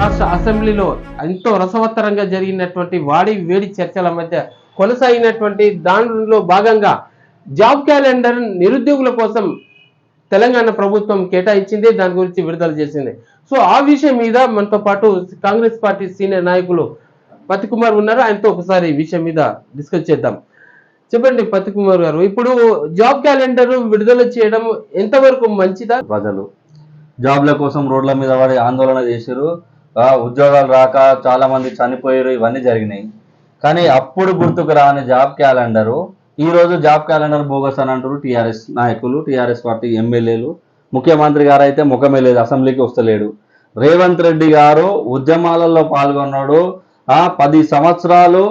రాష్ట్ర అసెంబ్లీలో ఎంతో రసవత్తరంగా జరిగినటువంటి వాడి వేడి చర్చల మధ్య కొనసాగినటువంటి దానిలో భాగంగా జాబ్ క్యాలెండర్ నిరుద్యోగుల కోసం తెలంగాణ ప్రభుత్వం కేటాయించింది దాని గురించి విడుదల చేసింది. సో ఆ విషయం మీద మనతో పాటు కాంగ్రెస్ పార్టీ సీనియర్ నాయకులు పతి కుమార్ ఉన్నారు. ఆయనతో ఒకసారి విషయం మీద డిస్కస్ చేద్దాం. చెప్పండి పతికుమార్ గారు ఇప్పుడు జాబ్ క్యాలెండర్ విడుదల చేయడం ఎంతవరకు మంచిదా? ప్రజలు జాబ్ల కోసం రోడ్ల మీద వాడి ఆందోళన చేశారు ఉద్యోగాలు రాక చాలా మంది చనిపోయారు ఇవన్నీ జరిగినాయి. కానీ అప్పుడు గుర్తుకు రాని జాబ్ క్యాలెండరు ఈ రోజు జాబ్ క్యాలెండర్ బోగస్ అని అంటారు టీఆర్ఎస్ నాయకులు టీఆర్ఎస్ పార్టీ ఎమ్మెల్యేలు. ముఖ్యమంత్రి గారు అయితే ముఖమే లేదు అసెంబ్లీకి వస్తలేడు. రేవంత్ రెడ్డి గారు ఉద్యమాలలో పాల్గొన్నాడు. ఆ పది సంవత్సరాలు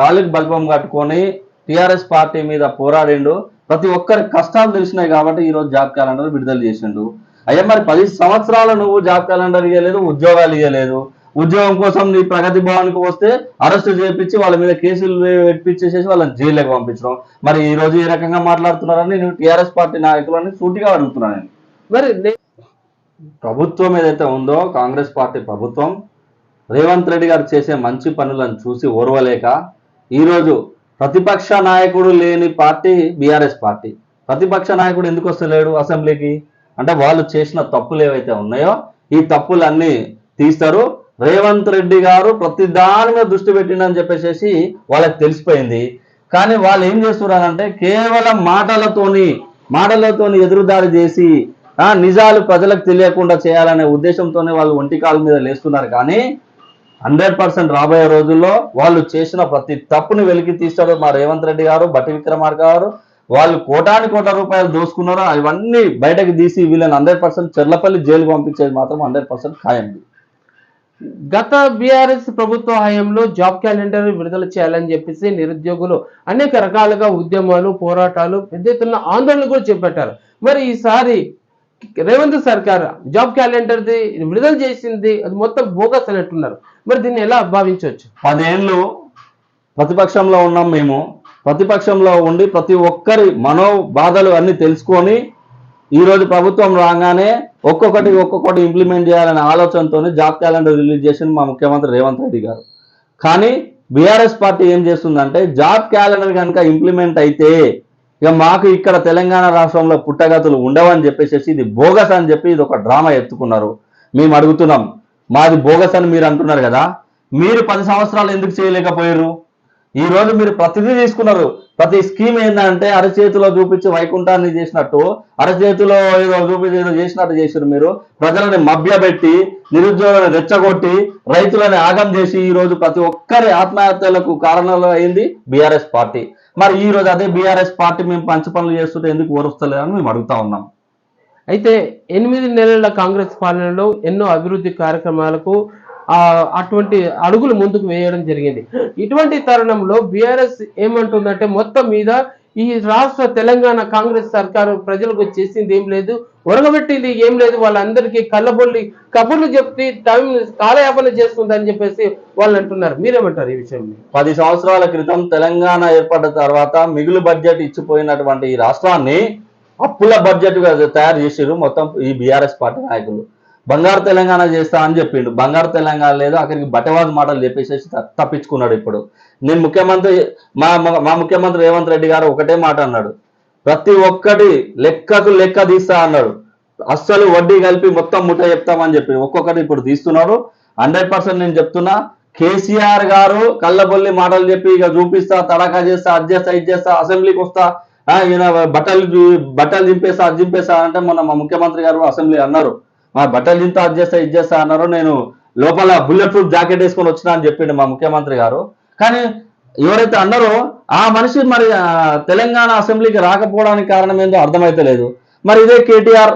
కాలికి బల్బం కట్టుకొని టీఆర్ఎస్ పార్టీ మీద పోరాడిండు. ప్రతి ఒక్కరి కష్టాలు తెలిసినాయి కాబట్టి ఈ రోజు జాబ్ క్యాలెండర్ విడుదల చేసిండు. అయ్యా మరి పది సంవత్సరాలు నువ్వు జాబ్ క్యాలెండర్ ఇవ్వలేదు ఉద్యోగాలు ఇవ్వలేదు ఉద్యోగం కోసం నీ ప్రగతి భవన్కి వస్తే అరెస్ట్ చేపించి వాళ్ళ మీద కేసులు పెట్టించేసేసి వాళ్ళని జైల్లోకి పంపించడం. మరి ఈ రోజు ఏ రకంగా మాట్లాడుతున్నారని నేను టీఆర్ఎస్ పార్టీ నాయకులని సూటిగా అడుగుతున్నాను నేను. మరి ప్రభుత్వం ఏదైతే ఉందో కాంగ్రెస్ పార్టీ ప్రభుత్వం రేవంత్ రెడ్డి గారు చేసే మంచి పనులను చూసి ఓర్వలేక ఈరోజు ప్రతిపక్ష నాయకుడు లేని పార్టీ బీఆర్ఎస్ పార్టీ. ప్రతిపక్ష నాయకుడు ఎందుకు వస్తలేడు అసెంబ్లీకి? అంటే వాళ్ళు చేసిన తప్పులు ఏవైతే ఉన్నాయో ఈ తప్పులన్నీ తీస్తారు. రేవంత్ రెడ్డి గారు ప్రతి దాని మీద దృష్టి పెట్టిండని చెప్పేసి వాళ్ళకి తెలిసిపోయింది. కానీ వాళ్ళు ఏం చేస్తున్నారంటే కేవలం మాటలతోని మాటలతోని ఎదురుదాడి చేసి నిజాలు ప్రజలకు తెలియకుండా చేయాలనే ఉద్దేశంతోనే వాళ్ళు ఒంటి కాలు మీద లేస్తున్నారు. కానీ హండ్రెడ్ పర్సెంట్ రాబోయే రోజుల్లో వాళ్ళు చేసిన ప్రతి తప్పుని వెలికి తీస్తారు మా రేవంత్ రెడ్డి గారు బట్టి విక్రమార్ గారు వాళ్ళు కోటాని కోట రూపాయలు దోసుకున్నారో అవన్నీ బయటకు తీసి వీళ్ళని హండ్రెడ్ పర్సెంట్ చెర్లపల్లి జైలు పంపించేది మాత్రం హండ్రెడ్ పర్సెంట్ ఖాయం గత బీఆర్ఎస్ ప్రభుత్వ హయాంలో జాబ్ క్యాలెండర్ విడుదల చేయాలని చెప్పేసి నిరుద్యోగులు అనేక రకాలుగా ఉద్యమాలు పోరాటాలు పెద్ద ఎత్తున ఆందోళనలు కూడా చేపట్టారు. మరి ఈసారి రేవంత్ సర్కార్ జాబ్ క్యాలెండర్ది విడుదల చేసింది అది మొత్తం బోగస్ అన్నట్టున్నారు. మరి దీన్ని ఎలా భావించవచ్చు? పదేళ్ళు ప్రతిపక్షంలో ఉన్నాం మేము. ప్రతిపక్షంలో ఉండి ప్రతి ఒక్కరి మనో బాధలు అన్ని తెలుసుకొని ఈరోజు ప్రభుత్వం రాగానే ఒక్కొక్కటి ఒక్కొక్కటి ఇంప్లిమెంట్ చేయాలనే ఆలోచనతో జాబ్ క్యాలెండర్ రిలీజ్ చేసింది మా ముఖ్యమంత్రి రేవంత్ రెడ్డి గారు. కానీ బీఆర్ఎస్ పార్టీ ఏం చేస్తుందంటే జాబ్ క్యాలెండర్ కనుక ఇంప్లిమెంట్ అయితే ఇక మాకు ఇక్కడ తెలంగాణ రాష్ట్రంలో పుట్టగతులు ఉండవని చెప్పేసి ఇది బోగస్ అని చెప్పి ఇది ఒక డ్రామా ఎత్తుకున్నారు. మేము అడుగుతున్నాం. మాది బోగస్ అని మీరు అంటున్నారు కదా. మీరు పది సంవత్సరాలు ఎందుకు చేయలేకపోయారు? ఈ రోజు మీరు ప్రతిదీ తీసుకున్నారు. ప్రతి స్కీమ్ ఏంటంటే అరచేతిలో చూపించి వైకుంఠాన్ని చేసినట్టు అరచేతిలో ఏదో చూపించి ఏదో చేసినట్టు చేశారు మీరు. ప్రజలని మభ్యపెట్టి నిరుద్యోగులను రెచ్చగొట్టి రైతులని ఆగం చేసి ఈ రోజు ప్రతి ఒక్కరి ఆత్మహత్యలకు కారణాలు అయింది బీఆర్ఎస్ పార్టీ. మరి ఈ రోజు అదే బీఆర్ఎస్ పార్టీ మేము పంచ పనులు చేస్తుంటే ఎందుకు ఓరుస్తలేదని మేము అడుగుతా ఉన్నాం. అయితే ఎనిమిది నెలల కాంగ్రెస్ పాలనలో ఎన్నో అభివృద్ధి కార్యక్రమాలకు అటువంటి అడుగులు ముందుకు వేయడం జరిగింది. ఇటువంటి తరుణంలో బీఆర్ఎస్ ఏమంటుందంటే మొత్తం మీద ఈ రాష్ట్ర తెలంగాణ కాంగ్రెస్ సర్కారు ప్రజలకు చేసింది ఏం లేదు ఒరగబెట్టింది ఏం లేదు వాళ్ళందరికీ కళ్ళబొల్లి కబుర్లు చెప్తే టైం కాలయాపన చేస్తుందని చెప్పేసి వాళ్ళు అంటున్నారు. మీరేమంటారు ఈ విషయం? పది సంవత్సరాల క్రితం తెలంగాణ ఏర్పడిన తర్వాత మిగులు బడ్జెట్ ఇచ్చిపోయినటువంటి ఈ రాష్ట్రాన్ని అప్పుల బడ్జెట్గా తయారు చేసారు మొత్తం ఈ బీఆర్ఎస్ పార్టీ నాయకులు. బంగారు తెలంగాణ చేస్తా అని చెప్పిండు. బంగారు తెలంగాణ లేదు అక్కడికి బటవాజ్ మాటలు చెప్పేసి తప్పించుకున్నాడు ఇప్పుడు. నేను ముఖ్యమంత్రి మా మా- ముఖ్యమంత్రి రేవంత్ రెడ్డి గారు ఒకటే మాట అన్నాడు. ప్రతి ఒక్కటి లెక్కకు లెక్క తీస్తా అన్నాడు. అస్సలు వడ్డీ కలిపి మొత్తం ముఠ చెప్తామని చెప్పి ఒక్కొక్కటి ఇప్పుడు తీస్తున్నారు హండ్రెడ్ పర్సెంట్ నేను చెప్తున్నా కేసీఆర్ గారు కళ్ళబొల్లి మాటలు చెప్పి ఇక చూపిస్తా తడకా చేస్తా అది చేస్తా ఇది చేస్తా అసెంబ్లీకి వస్తా ఈయన బట్టలు బట్టలు దింపేస్తా అది దింపేస్తా అంటే మొన్న మా ముఖ్యమంత్రి గారు అసెంబ్లీ అన్నారు. మా బట్టలు చింతా అది చేస్తా ఇది చేస్తా అన్నారు నేను లోపల బుల్లెట్ ప్రూఫ్ జాకెట్ వేసుకొని వచ్చినా అని చెప్పిండు మా ముఖ్యమంత్రి గారు. కానీ ఎవరైతే అన్నారో ఆ మనిషి మరి తెలంగాణ అసెంబ్లీకి రాకపోవడానికి కారణం ఏందో అర్థమైతలేదు. మరి ఇదే కేటీఆర్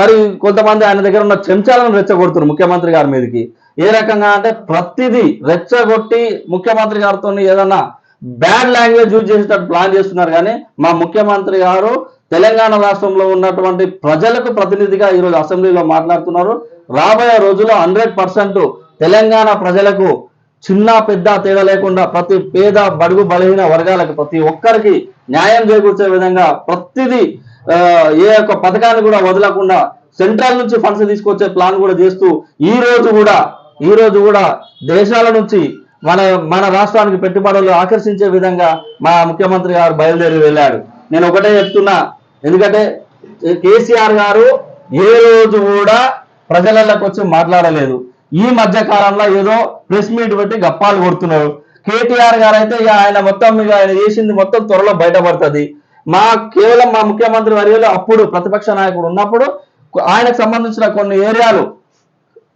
మరి కొంతమంది ఆయన దగ్గర ఉన్న చెంచాలను రెచ్చగొడుతున్నారు ముఖ్యమంత్రి గారి మీదకి. ఏ రకంగా అంటే ప్రతిదీ రెచ్చగొట్టి ముఖ్యమంత్రి గారితో ఏదన్నా బ్యాడ్ లాంగ్వేజ్ యూజ్ చేసేటట్టు ప్లాన్ చేస్తున్నారు కానీ మా ముఖ్యమంత్రి గారు తెలంగాణ రాష్ట్రంలో ఉన్నటువంటి ప్రజలకు ప్రతినిధిగా ఈరోజు అసెంబ్లీలో మాట్లాడుతున్నారు. రాబోయే రోజుల్లో హండ్రెడ్ పర్సెంట్ తెలంగాణ ప్రజలకు చిన్న పెద్ద తేడా లేకుండా ప్రతి పేద బడుగు బలహీన వర్గాలకు ప్రతి ఒక్కరికి న్యాయం చేకూర్చే విధంగా ప్రతిదీ ఏ ఒక్క పథకాన్ని కూడా వదలకుండా సెంట్రల్ నుంచి ఫండ్స్ తీసుకొచ్చే ప్లాన్ కూడా చేస్తూ ఈ రోజు కూడా ఈ రోజు కూడా దేశాల నుంచి మన మన రాష్ట్రానికి పెట్టుబడులు ఆకర్షించే విధంగా మా ముఖ్యమంత్రి గారు బయలుదేరి వెళ్ళాడు. నేను ఒకటే చెప్తున్నా ఎందుకంటే కేసీఆర్ గారు ఏ రోజు కూడా ప్రజలకు వచ్చి మాట్లాడలేదు. ఈ మధ్య కాలంలో ఏదో ప్రెస్ మీట్ పెట్టి గప్పాలు కొడుతున్నారు. కేటీఆర్ గారు అయితే ఇక ఆయన మొత్తం ఇక ఆయన చేసింది మొత్తం త్వరలో బయటపడుతుంది. మా కేవలం మా ముఖ్యమంత్రి వర్యులు అప్పుడు ప్రతిపక్ష నాయకుడు ఉన్నప్పుడు ఆయనకు సంబంధించిన కొన్ని ఏరియాలు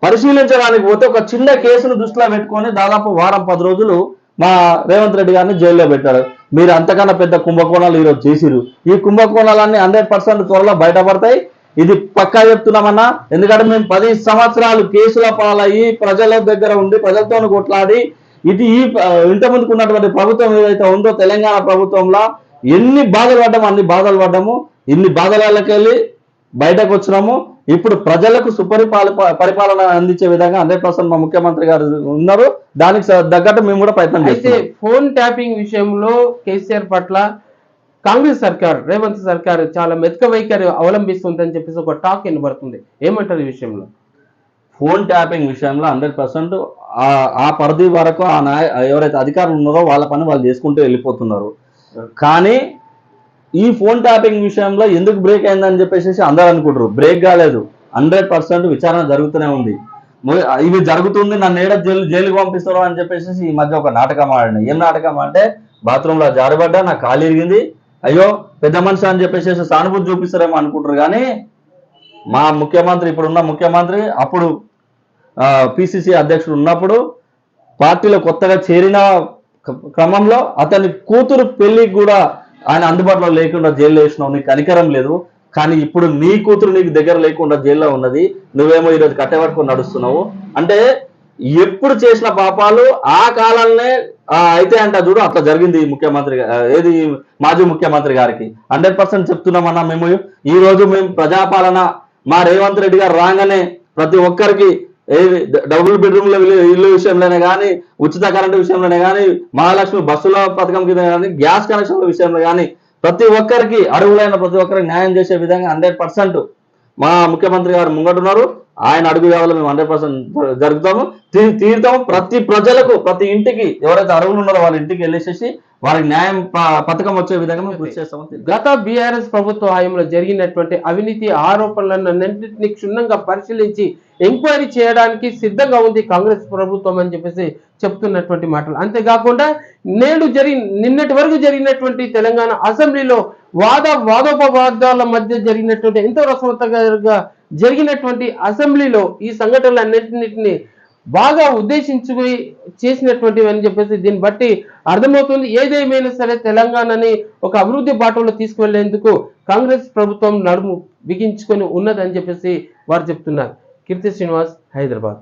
పరిశీలించడానికి పోతే ఒక చిన్న కేసును దృష్టిలో పెట్టుకొని దాదాపు వారం పది రోజులు మా రేవంత్ రెడ్డి గారిని జైల్లో పెట్టారు. మీరు అంతకన్నా పెద్ద కుంభకోణాలు ఈరోజు చేసిరు ఈ కుంభకోణాలన్నీ హండ్రెడ్ పర్సెంట్ త్వరలో బయటపడతాయి. ఇది పక్కా చెప్తున్నామన్నా. ఎందుకంటే మేము పది సంవత్సరాలు కేసుల పాలయ్యి ప్రజల దగ్గర ఉండి ప్రజలతో కొట్లాడి ఇది ఈ ఆ, ఇంత ఉన్నటువంటి ప్రభుత్వం ఏదైతే ఉందో తెలంగాణ ప్రభుత్వంలో ఎన్ని బాధలు పడ్డాము అన్ని బాధలు పడ్డాము. ఇన్ని బాధలకెళ్ళి బయటకు వచ్చినాము. ఇప్పుడు ప్రజలకు సుపరిపాల పరిపాలన అందించే విధంగా హండ్రెడ్ పర్సెంట్ మా ముఖ్యమంత్రి గారు ఉన్నారు. దానికి తగ్గట్టు మేము కూడా ప్రయత్నం అయితే చేస్తున్నాం. ఫోన్ ట్యాపింగ్ విషయంలో కేసీఆర్ పట్ల కాంగ్రెస్ సర్కార్ రేవంత్ సర్కార్ చాలా మెతక వైఖరి అవలంబిస్తుందని చెప్పేసి ఒక టాక్ వినబడుతుంది. ఏమంటారు ఈ విషయంలో? ఫోన్ ట్యాపింగ్ విషయంలో హండ్రెడ్ పర్సెంట్ ఆ పరిధి వరకు ఆ నాయ ఎవరైతే అధికారులు ఉన్నారో వాళ్ళ పని వాళ్ళు చేసుకుంటూ వెళ్ళిపోతున్నారు. కానీ ఈ ఫోన్ ట్యాపింగ్ విషయంలో ఎందుకు బ్రేక్ అయిందని చెప్పేసి అందరూ అనుకుంటారు. బ్రేక్ కాలేదు. హండ్రెడ్ పర్సెంట్ విచారణ జరుగుతూనే ఉంది. ఇవి జరుగుతుంది నన్ను ఏడ జైలు జైలుకి పంపిస్తారు అని చెప్పేసి ఈ మధ్య ఒక నాటకం ఆడిన. ఏం నాటకం అంటే బాత్రూంలో జారబడ్డా నాకు కాలు ఇరిగింది. అయ్యో పెద్ద మనిషి అని చెప్పేసి సానుభూతి చూపిస్తారేమో అనుకుంటారు కానీ మా ముఖ్యమంత్రి ఇప్పుడున్న ముఖ్యమంత్రి అప్పుడు పిసిసి అధ్యక్షుడు ఉన్నప్పుడు పార్టీలో కొత్తగా చేరిన క్రమంలో అతని కూతురు పెళ్ళికి కూడా ఆయన అందుబాటులో లేకుండా జైల్లో వేసినావు నీకు కనికరం లేదు. కానీ ఇప్పుడు నీ కూతురు నీకు దగ్గర లేకుండా జైల్లో ఉన్నది. నువ్వేమో ఈరోజు కట్టెపట్టుకొని నడుస్తున్నావు. అంటే ఎప్పుడు చేసిన పాపాలు ఆ కాలంలో అయితే అంట చూడు అట్లా జరిగింది ముఖ్యమంత్రి ఏది మాజీ ముఖ్యమంత్రి గారికి. హండ్రెడ్ పర్సెంట్ చెప్తున్నామన్నా మేము. ఈ రోజు మేము ప్రజాపాలన మా రేవంత్ రెడ్డి గారు రాగానే ప్రతి ఒక్కరికి ఏది? డబుల్ బెడ్రూమ్ల ఇల్లు విషయంలోనే కానీ ఉచిత కరెంటు విషయంలోనే కానీ మహాలక్ష్మి బస్సుల పథకం కింద కానీ గ్యాస్ కనెక్షన్ల విషయంలో కానీ ప్రతి ఒక్కరికి అడుగులైన ప్రతి ఒక్కరికి న్యాయం చేసే విధంగా హండ్రెడ్ పర్సెంట్ మా ముఖ్యమంత్రి గారు ముంగటున్నారు. ఆయన అడుగు జావలో మేము హండ్రెడ్ పర్సెంట్ జరుగుతాము తీరుతాము. ప్రతి ప్రజలకు ప్రతి ఇంటికి ఎవరైతే అరువులు ఉన్నారో వాళ్ళ ఇంటికి వెళ్ళేసేసి వారికి న్యాయం ప- పథకం వచ్చే విధంగా మేము కృషి చేస్తామని గత బీఆర్ఎస్ ప్రభుత్వ హయాంలో జరిగినటువంటి అవినీతి ఆరోపణలన్నింటినీ క్షుణ్ణంగా పరిశీలించి ఎంక్వైరీ చేయడానికి సిద్ధంగా ఉంది కాంగ్రెస్ ప్రభుత్వం అని చెప్పేసి చెప్తున్నటువంటి మాటలు. అంతేకాకుండా నేడు జరిగి నిన్నటి వరకు జరిగినటువంటి తెలంగాణ అసెంబ్లీలో వాద వాదోపవాదాల మధ్య జరిగినటువంటి ఎంతో రసవత్తగా జరిగినటువంటి అసెంబ్లీలో ఈ సంఘటనలన్నింటినీ బాగా ఉద్దేశించుకుని చేసినటువంటివి అని చెప్పేసి దీన్ని బట్టి అర్థమవుతుంది. ఏదేమైనా సరే తెలంగాణని ఒక అభివృద్ధి బాటలో తీసుకువెళ్ళేందుకు కాంగ్రెస్ ప్రభుత్వం నడుము బిగించుకొని ఉన్నదని చెప్పేసి వారు చెప్తున్నారు. కీర్తి శ్రీనివాస్ హైదరాబాద్.